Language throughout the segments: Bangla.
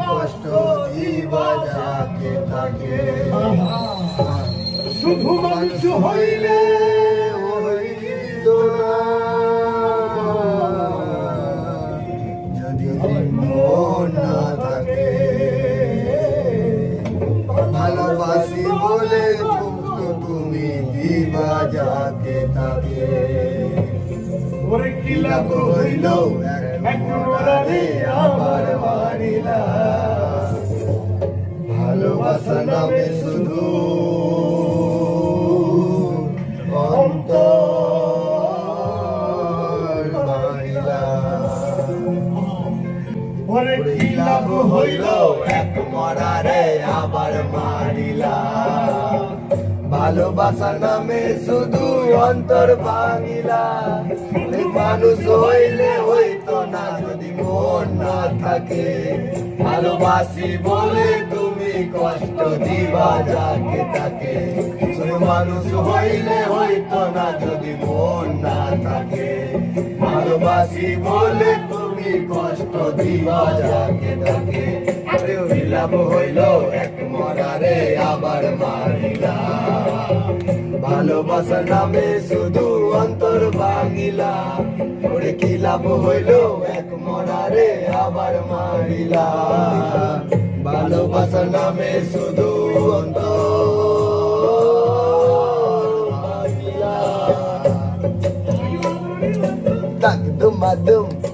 কষ্ট দিবা যাকে তাকে শুধু মানুষ হইলে। যদি না থাকে ভালোবাসি বলে তুমি দিবা যাকে তাকে হইল এক আবার মারিলা ভালোবাসা নামে শুধু হইল এক মরারে আবার মারিলা ভালোবাসা নামে শুধু অন্তর ভাঙিলা মানুষ হইলে হইতো থাকে ভালোবাসি বলে তুমি কষ্ট দিবা, যাকে তাকে। ওই মানুষ হইলে হইতো না, যদি মন না থাকে। ভালোবাসি বলে তুমি কষ্ট দিবা, যাকে তাকে। লাভ হইল, এক মরারে আবার মারিলা। ভালোবাসা নামে শুধু অন্তর ভাঙিলা কি লাভ হইল? এক মরারে আবার মারিলা। ভালোবাসা নামে শুধু অন্তর। দুম Tak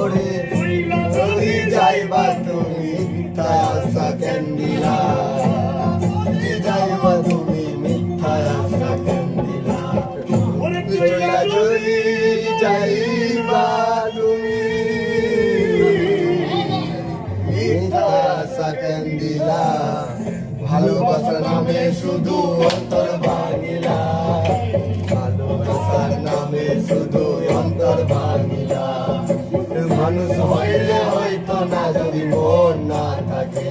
যাইবা তুমি মিথ্যা কেন দিলা, ভালোবাসার নামে শুধু অন্তর ভাঙিলা ভালোবাসার নামে শুধু অন্তর ভাঙিলা মানুষ হইলে হয়তো না যদি মন না থাকে।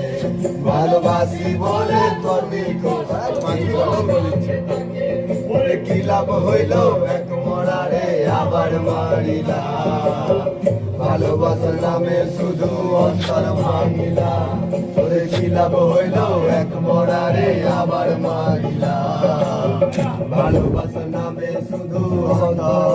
ভালোবাসি বলে তোর ওরে কি লাভ হইল? আবার মারিলা। ভালোবাসার নামে শুধু অন্তর ভাঙিলা। তোরে লাভ হইল? এক মরারে আবার মারিলা। ভালোবাসার নামে শুধু অন্তর